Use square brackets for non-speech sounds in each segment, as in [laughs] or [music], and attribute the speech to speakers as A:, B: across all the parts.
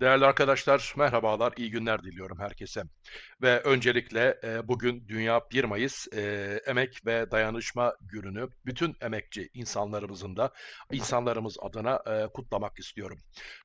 A: Değerli arkadaşlar, merhabalar, iyi günler diliyorum herkese. Ve öncelikle e, bugün Dünya 1 Mayıs e, Emek ve Dayanışma Günü'nü bütün emekçi insanlarımızın da insanlarımız adına e, kutlamak istiyorum.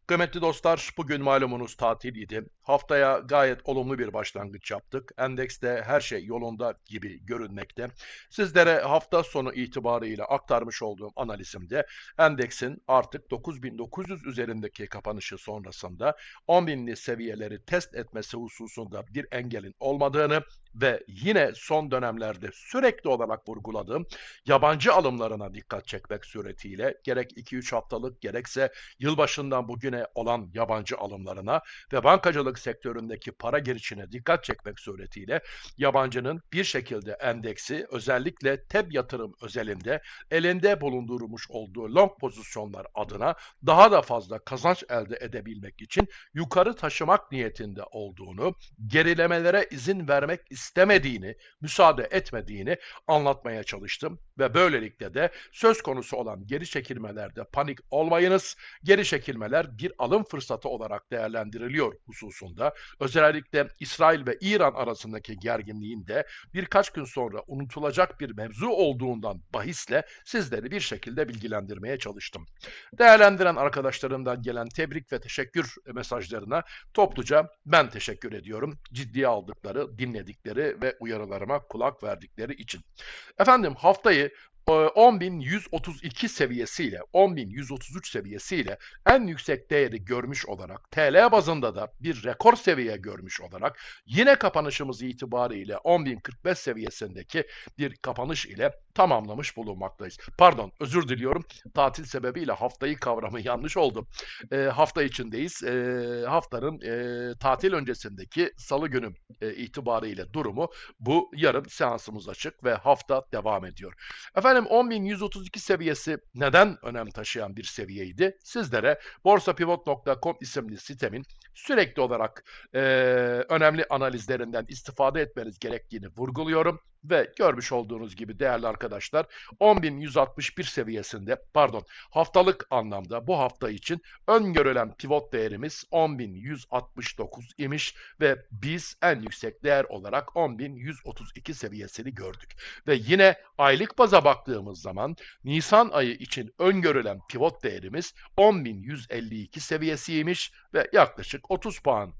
A: Kıymetli dostlar, bugün malumunuz tatil idi. Haftaya gayet olumlu bir başlangıç yaptık. Endekste her şey yolunda gibi görünmekte. Sizlere hafta sonu itibariyle aktarmış olduğum analizimde endeksin artık 9900 üzerindeki kapanışı sonrasında 10.000'li seviyeleri test etmesi hususunda bir engelin olmadığını ve yine son dönemlerde sürekli olarak vurguladığım yabancı alımlarına dikkat çekmek suretiyle gerek 2-3 haftalık gerekse yılbaşından bugüne olan yabancı alımlarına ve bankacılık sektöründeki para girişine dikkat çekmek suretiyle yabancının bir şekilde endeksi özellikle TEB yatırım özelinde elinde bulundurmuş olduğu long pozisyonlar adına daha da fazla kazanç elde edebilmek için yukarı taşımak niyetinde olduğunu, gerilemelere izin vermek istemediğini, müsaade etmediğini anlatmaya çalıştım ve böylelikle de söz konusu olan geri çekilmelerde panik olmayınız. Geri çekilmeler bir alım fırsatı olarak değerlendiriliyor hususunda. Özellikle İsrail ve İran arasındaki gerginliğin de birkaç gün sonra unutulacak bir mevzu olduğundan bahisle sizleri bir şekilde bilgilendirmeye çalıştım. Değerlendiren arkadaşlarımdan gelen tebrik ve teşekkür mesajlarına topluca ben teşekkür ediyorum. Ciddiye aldıkları, dinledikleri ve uyarılarıma kulak verdikleri için. Efendim haftayı 10.132 seviyesiyle 10.133 seviyesiyle en yüksek değeri görmüş olarak TL bazında da bir rekor seviye görmüş olarak yine kapanışımız itibariyle 10.045 seviyesindeki bir kapanış ile tamamlamış bulunmaktayız. Pardon özür diliyorum tatil sebebiyle haftayı kavramı [laughs] yanlış oldu. E, hafta içindeyiz. E, haftanın e, tatil öncesindeki salı günü e, itibariyle durumu bu yarın seansımız açık ve hafta devam ediyor. Efendim Efendim 10.132 seviyesi neden önem taşıyan bir seviyeydi? Sizlere borsapivot.com isimli sitemin sürekli olarak e, önemli analizlerinden istifade etmeniz gerektiğini vurguluyorum ve görmüş olduğunuz gibi değerli arkadaşlar 10.161 seviyesinde pardon haftalık anlamda bu hafta için öngörülen pivot değerimiz 10.169 imiş ve biz en yüksek değer olarak 10.132 seviyesini gördük. Ve yine aylık baza baktığımız zaman Nisan ayı için öngörülen pivot değerimiz 10.152 seviyesiymiş ve yaklaşık 30 puan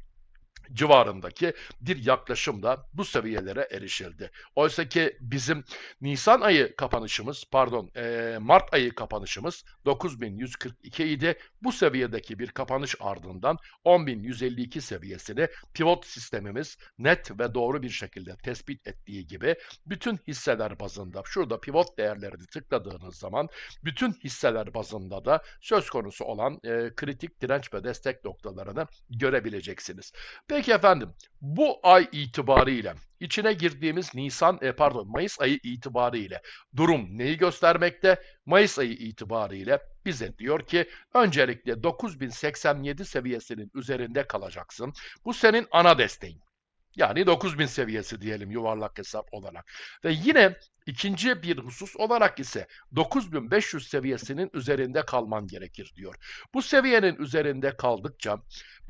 A: civarındaki bir yaklaşımda bu seviyelere erişildi. Oysa ki bizim Nisan ayı kapanışımız, pardon e, Mart ayı kapanışımız 9142 idi. Bu seviyedeki bir kapanış ardından 10152 seviyesini pivot sistemimiz net ve doğru bir şekilde tespit ettiği gibi bütün hisseler bazında şurada pivot değerlerini tıkladığınız zaman bütün hisseler bazında da söz konusu olan e, kritik direnç ve destek noktalarını görebileceksiniz. Peki efendim bu ay itibariyle içine girdiğimiz Nisan e, pardon Mayıs ayı itibariyle durum neyi göstermekte? Mayıs ayı itibariyle bize diyor ki öncelikle 9087 seviyesinin üzerinde kalacaksın. Bu senin ana desteğin. Yani 9000 seviyesi diyelim yuvarlak hesap olarak. Ve yine ikinci bir husus olarak ise 9500 seviyesinin üzerinde kalman gerekir diyor. Bu seviyenin üzerinde kaldıkça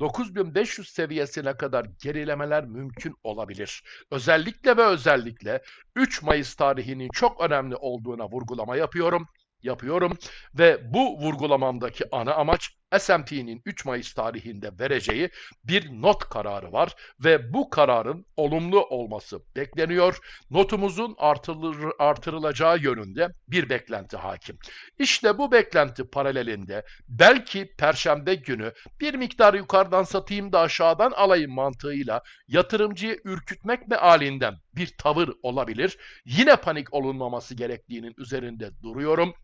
A: 9500 seviyesine kadar gerilemeler mümkün olabilir. Özellikle ve özellikle 3 Mayıs tarihinin çok önemli olduğuna vurgulama yapıyorum yapıyorum ve bu vurgulamamdaki ana amaç S&P'nin 3 Mayıs tarihinde vereceği bir not kararı var ve bu kararın olumlu olması bekleniyor. Notumuzun artırılır, artırılacağı yönünde bir beklenti hakim. İşte bu beklenti paralelinde belki perşembe günü bir miktar yukarıdan satayım da aşağıdan alayım mantığıyla yatırımcıyı ürkütmek mealinden bir tavır olabilir. Yine panik olunmaması gerektiğinin üzerinde duruyorum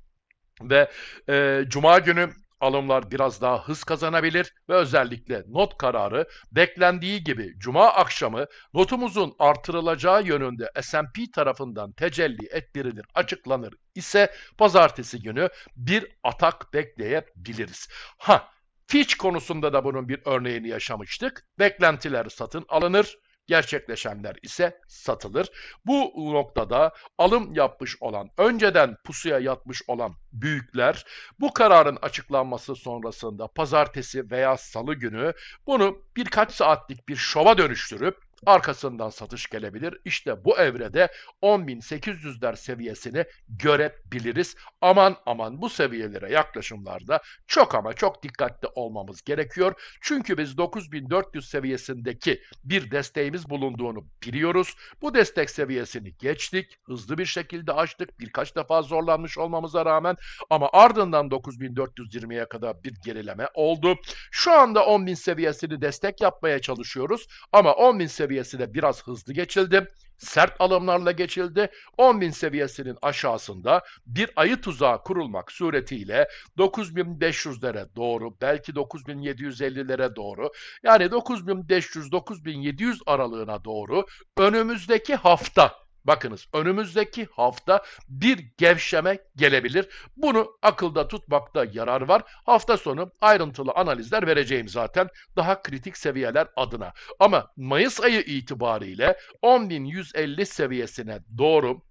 A: ve e, Cuma günü alımlar biraz daha hız kazanabilir ve özellikle not kararı beklendiği gibi cuma akşamı notumuzun artırılacağı yönünde S&P tarafından tecelli ettirilir, açıklanır ise pazartesi günü bir atak bekleyebiliriz. Ha, Fitch konusunda da bunun bir örneğini yaşamıştık. Beklentiler satın alınır, gerçekleşenler ise satılır. Bu noktada alım yapmış olan, önceden pusuya yatmış olan büyükler bu kararın açıklanması sonrasında pazartesi veya salı günü bunu birkaç saatlik bir şova dönüştürüp arkasından satış gelebilir. İşte bu evrede 10.800'ler seviyesini görebiliriz. Aman aman bu seviyelere yaklaşımlarda çok ama çok dikkatli olmamız gerekiyor. Çünkü biz 9400 seviyesindeki bir desteğimiz bulunduğunu biliyoruz. Bu destek seviyesini geçtik. Hızlı bir şekilde açtık. Birkaç defa zorlanmış olmamıza rağmen ama ardından 9420'ye kadar bir gerileme oldu. Şu anda 10.000 seviyesini destek yapmaya çalışıyoruz ama 10.000 seviyesi de biraz hızlı geçildi sert alımlarla geçildi. 10.000 seviyesinin aşağısında bir ayı tuzağı kurulmak suretiyle 9.500'lere doğru belki 9.750'lere doğru yani 9.500-9.700 aralığına doğru önümüzdeki hafta Bakınız önümüzdeki hafta bir gevşeme gelebilir. Bunu akılda tutmakta yarar var. Hafta sonu ayrıntılı analizler vereceğim zaten daha kritik seviyeler adına. Ama Mayıs ayı itibariyle 10.150 seviyesine doğru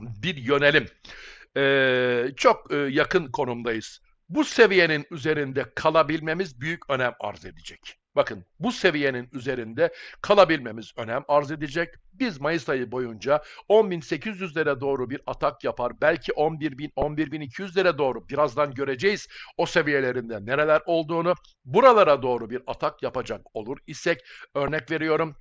A: bir yönelim. Ee, çok e, yakın konumdayız. Bu seviyenin üzerinde kalabilmemiz büyük önem arz edecek. Bakın bu seviyenin üzerinde kalabilmemiz önem arz edecek. Biz Mayıs ayı boyunca 10.800'lere doğru bir atak yapar. Belki 11.000, 11.200'lere doğru birazdan göreceğiz o seviyelerinde nereler olduğunu. Buralara doğru bir atak yapacak olur isek örnek veriyorum.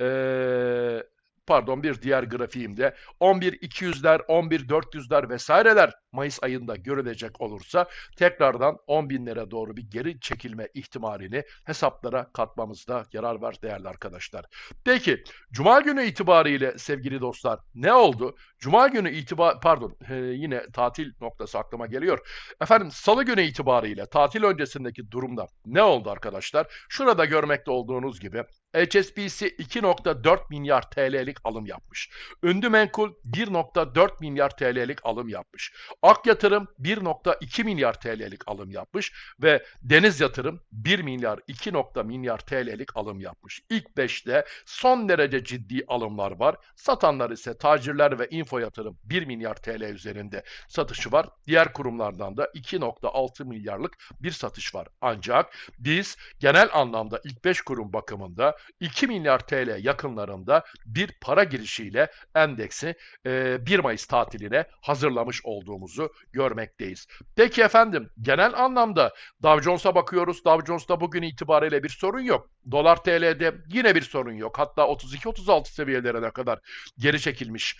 A: Ee, pardon bir diğer grafiğimde 11.200'ler, 11.400'ler vesaireler Mayıs ayında görülecek olursa tekrardan 10 binlere doğru bir geri çekilme ihtimalini hesaplara katmamızda yarar var değerli arkadaşlar. Peki Cuma günü itibariyle sevgili dostlar ne oldu? Cuma günü itibar pardon e, yine tatil noktası aklıma geliyor. Efendim salı günü itibariyle tatil öncesindeki durumda ne oldu arkadaşlar? Şurada görmekte olduğunuz gibi HSBC 2.4 milyar TL'lik alım yapmış. Ündü Menkul 1.4 milyar TL'lik alım yapmış. Ak Yatırım 1.2 milyar TL'lik alım yapmış ve Deniz Yatırım 1 milyar 2. milyar TL'lik alım yapmış. İlk 5'te son derece ciddi alımlar var. Satanlar ise tacirler ve info yatırım 1 milyar TL üzerinde satışı var. Diğer kurumlardan da 2.6 milyarlık bir satış var. Ancak biz genel anlamda ilk 5 kurum bakımında 2 milyar TL yakınlarında bir para girişiyle endeksi 1 Mayıs tatiline hazırlamış olduğumuzu görmekteyiz. Peki efendim genel anlamda Dow Jones'a bakıyoruz. Dow Jones'ta bugün itibariyle bir sorun yok. Dolar TL'de yine bir sorun yok. Hatta 32-36 seviyelerine kadar geri çekilmiş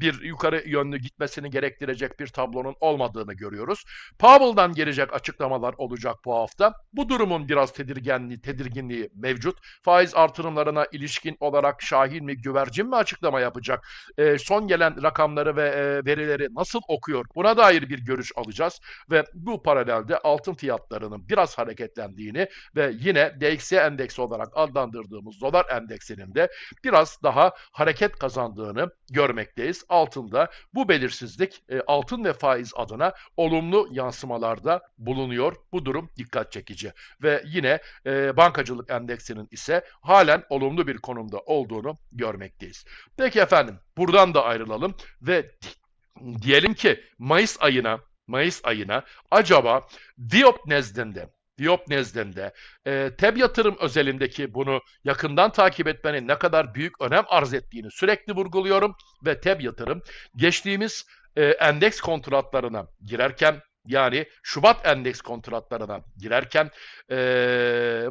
A: bir yukarı yönlü gitmesini gerektirecek bir tablonun olmadığını görüyoruz. Powell'dan gelecek açıklamalar olacak bu hafta. Bu durumun biraz tedirginliği, tedirginliği mevcut. Faiz artırımlarına ilişkin olarak Şahin mi güvercin mi açıklama yapacak? son gelen rakamları ve verileri nasıl okuyor? Buna dair bir görüş alacağız ve bu paralelde altın fiyatlarının biraz hareketlendiğini ve yine DXY endeksi olarak adlandırdığımız dolar endeksinin de biraz daha hareket kazandığını görmekteyiz. Altında bu belirsizlik e, altın ve faiz adına olumlu yansımalarda bulunuyor. Bu durum dikkat çekici ve yine e, bankacılık endeksinin ise halen olumlu bir konumda olduğunu görmekteyiz. Peki efendim buradan da ayrılalım ve diyelim ki Mayıs ayına Mayıs ayına acaba Diop nezdinde Diop nezdinde e, TEB yatırım özelindeki bunu yakından takip etmenin ne kadar büyük önem arz ettiğini sürekli vurguluyorum ve TEB yatırım geçtiğimiz e, endeks kontratlarına girerken yani Şubat endeks kontratlarına girerken e,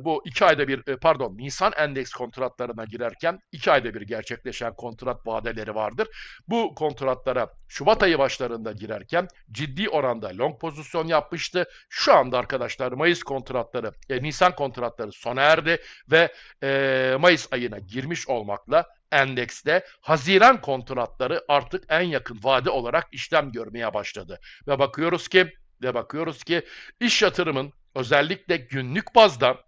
A: bu iki ayda bir e, pardon Nisan endeks kontratlarına girerken iki ayda bir gerçekleşen kontrat vadeleri vardır. Bu kontratlara Şubat ayı başlarında girerken ciddi oranda long pozisyon yapmıştı. Şu anda arkadaşlar Mayıs kontratları, e, Nisan kontratları sona erdi ve e, Mayıs ayına girmiş olmakla endekste Haziran kontratları artık en yakın vade olarak işlem görmeye başladı. Ve bakıyoruz ki ve bakıyoruz ki iş yatırımın özellikle günlük bazda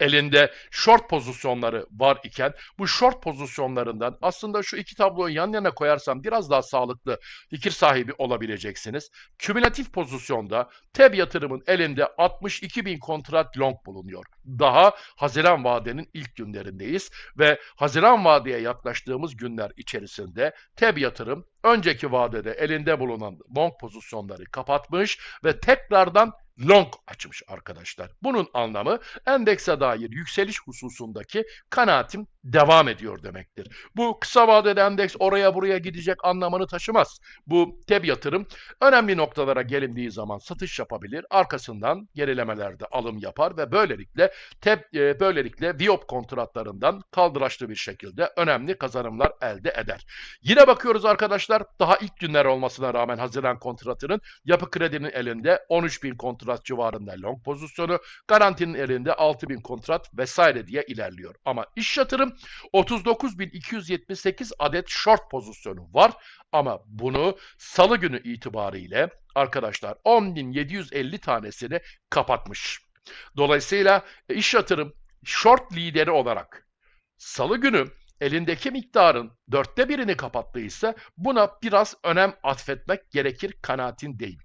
A: elinde short pozisyonları var iken bu short pozisyonlarından aslında şu iki tabloyu yan yana koyarsam biraz daha sağlıklı fikir sahibi olabileceksiniz. Kümülatif pozisyonda TEB yatırımın elinde 62 bin kontrat long bulunuyor. Daha Haziran vadenin ilk günlerindeyiz ve Haziran vadeye yaklaştığımız günler içerisinde TEB yatırım önceki vadede elinde bulunan long pozisyonları kapatmış ve tekrardan long açmış arkadaşlar. Bunun anlamı endekse dair yükseliş hususundaki kanaatim devam ediyor demektir. Bu kısa vadede endeks oraya buraya gidecek anlamını taşımaz. Bu teb yatırım önemli noktalara gelindiği zaman satış yapabilir. Arkasından gerilemelerde alım yapar ve böylelikle teb e, böylelikle Viop kontratlarından kaldıraçlı bir şekilde önemli kazanımlar elde eder. Yine bakıyoruz arkadaşlar daha ilk günler olmasına rağmen Haziran kontratının yapı kredinin elinde 13 bin kontrat civarında long pozisyonu, garantinin elinde 6 bin kontrat vesaire diye ilerliyor. Ama iş yatırım 39.278 adet short pozisyonu var ama bunu salı günü itibariyle arkadaşlar 10.750 tanesini kapatmış. Dolayısıyla iş yatırım short lideri olarak salı günü elindeki miktarın dörtte birini kapattıysa buna biraz önem atfetmek gerekir kanaatindeyim.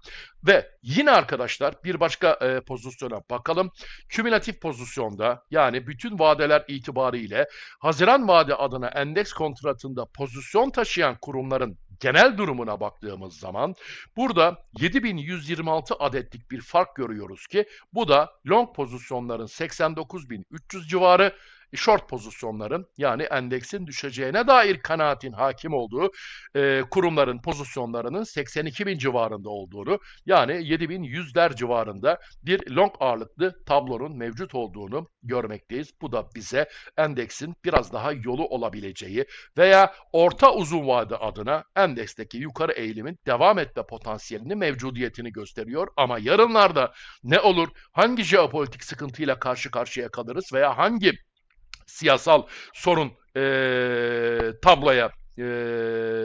A: Ve yine arkadaşlar bir başka e, pozisyona bakalım. Kümülatif pozisyonda yani bütün vadeler itibariyle Haziran vade adına endeks kontratında pozisyon taşıyan kurumların genel durumuna baktığımız zaman burada 7126 adetlik bir fark görüyoruz ki bu da long pozisyonların 89.300 civarı short pozisyonların yani endeksin düşeceğine dair kanaatin hakim olduğu e, kurumların pozisyonlarının 82 bin civarında olduğunu yani 7100'ler civarında bir long ağırlıklı tablonun mevcut olduğunu görmekteyiz. Bu da bize endeksin biraz daha yolu olabileceği veya orta uzun vade adına endeksteki yukarı eğilimin devam etme potansiyelini mevcudiyetini gösteriyor. Ama yarınlarda ne olur, hangi jeopolitik sıkıntıyla karşı karşıya kalırız veya hangi siyasal sorun e, tabloya e,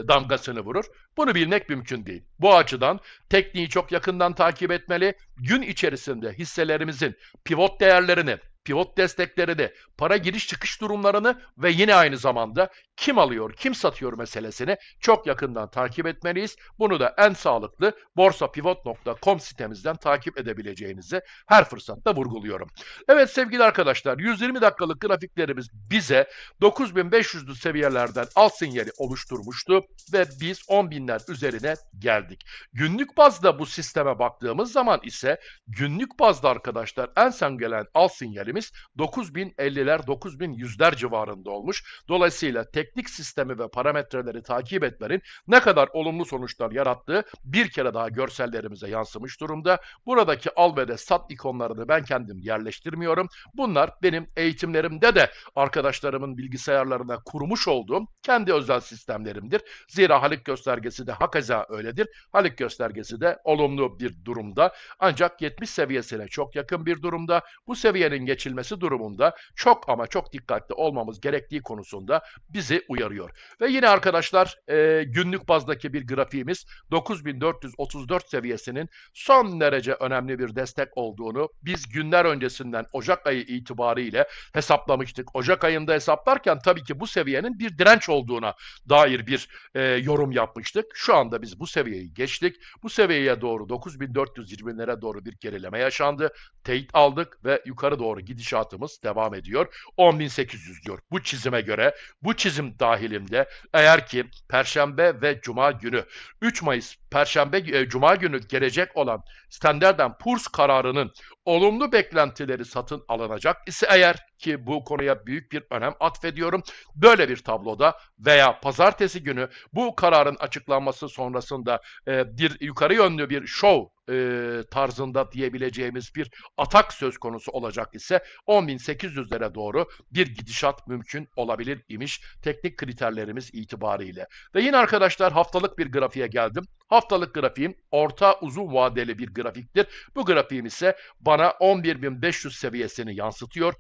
A: damgasını vurur. Bunu bilmek mümkün değil. Bu açıdan tekniği çok yakından takip etmeli. Gün içerisinde hisselerimizin pivot değerlerini, pivot desteklerini, para giriş çıkış durumlarını ve yine aynı zamanda kim alıyor, kim satıyor meselesini çok yakından takip etmeliyiz. Bunu da en sağlıklı borsapivot.com sitemizden takip edebileceğinizi her fırsatta vurguluyorum. Evet sevgili arkadaşlar 120 dakikalık grafiklerimiz bize 9500'lü seviyelerden alt sinyali oluşturmuştu ve biz 10 binler üzerine geldik. Günlük bazda bu sisteme baktığımız zaman ise günlük bazda arkadaşlar en son gelen alt sinyalimiz 9050'ler 9100'ler civarında olmuş. Dolayısıyla teknik sistemi ve parametreleri takip etmenin ne kadar olumlu sonuçlar yarattığı bir kere daha görsellerimize yansımış durumda. Buradaki al ve de sat ikonlarını ben kendim yerleştirmiyorum. Bunlar benim eğitimlerimde de arkadaşlarımın bilgisayarlarına kurmuş olduğum kendi özel sistemlerimdir. Zira Halik göstergesi de hakeza öyledir. Halik göstergesi de olumlu bir durumda. Ancak 70 seviyesine çok yakın bir durumda. Bu seviyenin geçilmesi durumunda çok ama çok dikkatli olmamız gerektiği konusunda bizi uyarıyor. Ve yine arkadaşlar e, günlük bazdaki bir grafiğimiz 9434 seviyesinin son derece önemli bir destek olduğunu biz günler öncesinden Ocak ayı itibariyle hesaplamıştık. Ocak ayında hesaplarken tabii ki bu seviyenin bir direnç olduğuna dair bir e, yorum yapmıştık. Şu anda biz bu seviyeyi geçtik. Bu seviyeye doğru 9420'lere doğru bir gerileme yaşandı. Teyit aldık ve yukarı doğru gidişatımız devam ediyor. 10.800 diyor. Bu çizime göre bu çizim dahilimde eğer ki Perşembe ve Cuma günü 3 Mayıs Perşembe e, Cuma günü gelecek olan Standard Poor's kararının olumlu beklentileri satın alınacak ise eğer ki bu konuya büyük bir önem atfediyorum. Böyle bir tabloda veya pazartesi günü bu kararın açıklanması sonrasında e, bir yukarı yönlü bir show e, tarzında diyebileceğimiz bir atak söz konusu olacak ise 10.800'lere doğru bir gidişat mümkün olabilir imiş teknik kriterlerimiz itibariyle. Ve yine arkadaşlar haftalık bir grafiğe geldim. Haftalık grafiğim orta uzun vadeli bir grafiktir. Bu grafiğim ise bana 11.500 seviyesini yansıtıyor.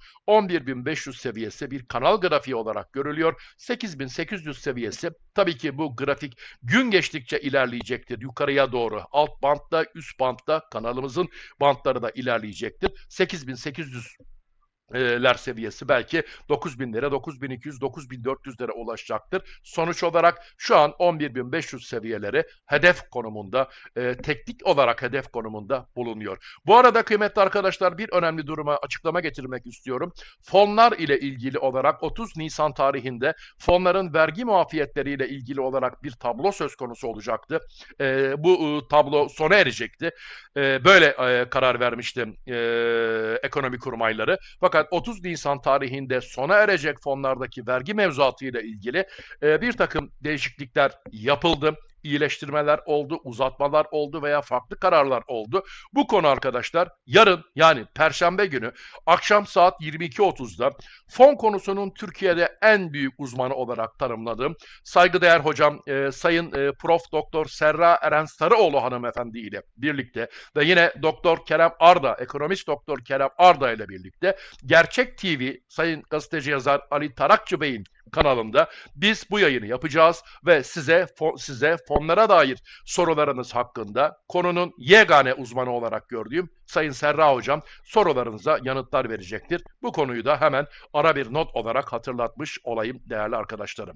A: 11.500 seviyesi bir kanal grafiği olarak görülüyor. 8.800 seviyesi tabii ki bu grafik gün geçtikçe ilerleyecektir yukarıya doğru. Alt bantta, üst bantta kanalımızın bantları da ilerleyecektir. 8800 ler seviyesi belki 9000'lere, 9200, 9400'lere ulaşacaktır. Sonuç olarak şu an 11500 seviyeleri hedef konumunda, e, teknik olarak hedef konumunda bulunuyor. Bu arada kıymetli arkadaşlar bir önemli duruma açıklama getirmek istiyorum. Fonlar ile ilgili olarak 30 Nisan tarihinde fonların vergi muafiyetleriyle ilgili olarak bir tablo söz konusu olacaktı. E, bu e, tablo sona erecekti. E, böyle e, karar vermişti e, ekonomi kurmayları. Fakat 30 Nisan tarihinde sona erecek fonlardaki vergi mevzuatıyla ilgili e, bir takım değişiklikler yapıldı iyileştirmeler oldu, uzatmalar oldu veya farklı kararlar oldu. Bu konu arkadaşlar yarın yani perşembe günü akşam saat 22.30'da fon konusunun Türkiye'de en büyük uzmanı olarak tanımladığım saygıdeğer hocam e, Sayın e, Prof. Doktor Serra Eren Sarıoğlu hanımefendi ile birlikte ve yine Doktor Kerem Arda, ekonomist Doktor Kerem Arda ile birlikte Gerçek TV Sayın gazeteci yazar Ali Tarakçı Bey'in kanalında biz bu yayını yapacağız ve size fon, size fonlara dair sorularınız hakkında konunun yegane uzmanı olarak gördüğüm Sayın Serra Hocam sorularınıza yanıtlar verecektir. Bu konuyu da hemen ara bir not olarak hatırlatmış olayım değerli arkadaşlarım.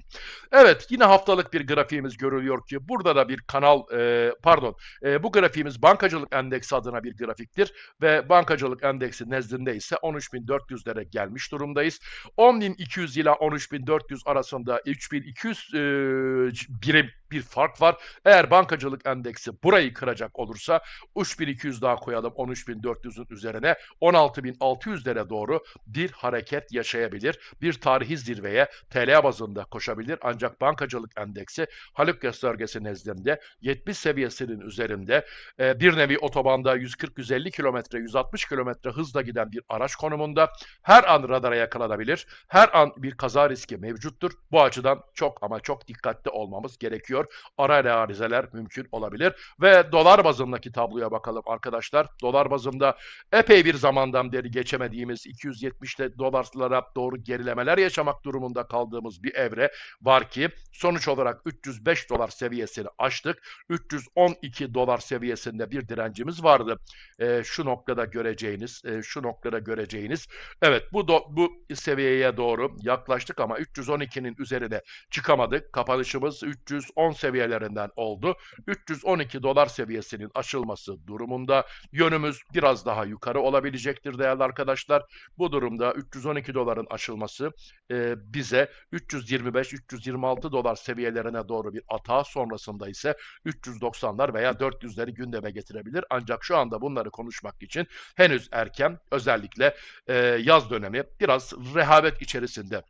A: Evet yine haftalık bir grafiğimiz görülüyor ki burada da bir kanal e, pardon e, bu grafiğimiz bankacılık endeksi adına bir grafiktir ve bankacılık endeksi nezdinde ise 13.400'lere gelmiş durumdayız. 10.200 ila 13.400 arasında 3.200 e, birim bir fark var. Eğer bankacılık endeksi burayı kıracak olursa 3200 daha koyalım 13400'ün üzerine 16600'lere doğru bir hareket yaşayabilir. Bir tarihi zirveye TL bazında koşabilir. Ancak bankacılık endeksi Haluk göstergesi nezdinde 70 seviyesinin üzerinde bir nevi otobanda 140-150 kilometre 160 kilometre hızla giden bir araç konumunda her an radara yakalanabilir. Her an bir kaza riski mevcuttur. Bu açıdan çok ama çok dikkatli olmamız gerekiyor. Ara realizeler mümkün olabilir. Ve dolar bazındaki tabloya bakalım arkadaşlar. Dolar bazında epey bir zamandan beri geçemediğimiz 270'te dolarlara doğru gerilemeler yaşamak durumunda kaldığımız bir evre var ki sonuç olarak 305 dolar seviyesini aştık. 312 dolar seviyesinde bir direncimiz vardı. E, şu noktada göreceğiniz, e, şu noktada göreceğiniz. Evet bu do, bu seviyeye doğru yaklaştık ama 312'nin üzerine çıkamadık. Kapanışımız 310 seviyelerinden oldu. 312 dolar seviyesinin aşılması durumunda yönümüz biraz daha yukarı olabilecektir değerli arkadaşlar. Bu durumda 312 doların aşılması e, bize 325-326 dolar seviyelerine doğru bir atağa sonrasında ise 390'lar veya 400'leri gündeme getirebilir. Ancak şu anda bunları konuşmak için henüz erken özellikle e, yaz dönemi biraz rehavet içerisinde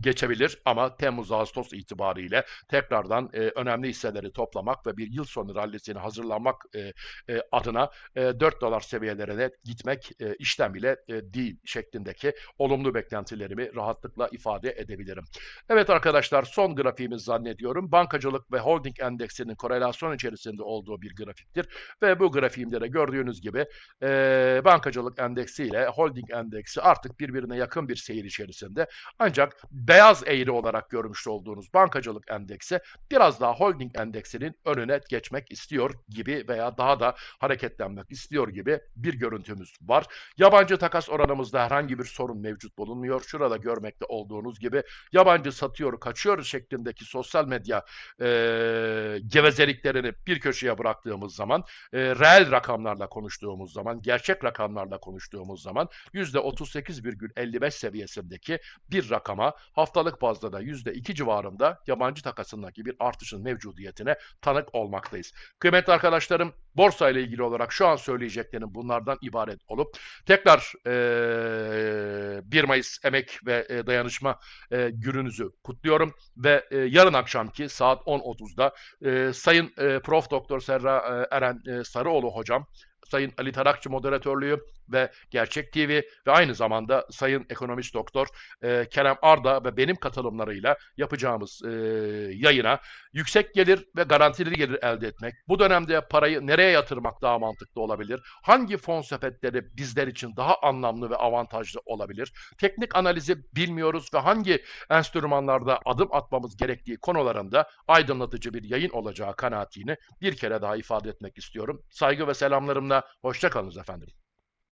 A: geçebilir ama Temmuz-Ağustos itibariyle tekrardan e, önemli hisseleri toplamak ve bir yıl sonu rallisini hazırlamak e, e, adına e, 4 dolar seviyelerine gitmek e, işlem bile e, değil şeklindeki olumlu beklentilerimi rahatlıkla ifade edebilirim. Evet arkadaşlar son grafiğimiz zannediyorum bankacılık ve holding endeksinin korelasyon içerisinde olduğu bir grafiktir ve bu grafiğimde de gördüğünüz gibi e, bankacılık endeksi ile holding endeksi artık birbirine yakın bir seyir içerisinde ancak beyaz eğri olarak görmüş olduğunuz bankacılık endeksi biraz daha holding endeksinin önüne geçmek istiyor gibi veya daha da hareketlenmek istiyor gibi bir görüntümüz var. Yabancı takas oranımızda herhangi bir sorun mevcut bulunmuyor. Şurada görmekte olduğunuz gibi yabancı satıyor, kaçıyor şeklindeki sosyal medya e, gevezeliklerini bir köşeye bıraktığımız zaman, e, reel rakamlarla konuştuğumuz zaman, gerçek rakamlarla konuştuğumuz zaman %38,55 seviyesindeki bir rakama haftalık bazda da %2 civarında yabancı takasındaki bir artışın mevcudiyetine tanık olmaktayız. Kıymetli arkadaşlarım borsa ile ilgili olarak şu an söyleyeceklerim bunlardan ibaret olup tekrar e, 1 Mayıs Emek ve e, Dayanışma e, gününüzü kutluyorum ve e, yarın akşamki saat 10.30'da e, Sayın e, Prof. Doktor Serra e, Eren e, Sarıoğlu hocam Sayın Ali Tarakçı moderatörlüğü ve Gerçek TV ve aynı zamanda Sayın Ekonomist Doktor e, Kerem Arda ve benim katılımlarıyla yapacağımız e, yayına yüksek gelir ve garantili gelir elde etmek, bu dönemde parayı nereye yatırmak daha mantıklı olabilir, hangi fon sepetleri bizler için daha anlamlı ve avantajlı olabilir, teknik analizi bilmiyoruz ve hangi enstrümanlarda adım atmamız gerektiği konularında aydınlatıcı bir yayın olacağı kanaatini bir kere daha ifade etmek istiyorum. Saygı ve selamlarımla hoşçakalınız efendim.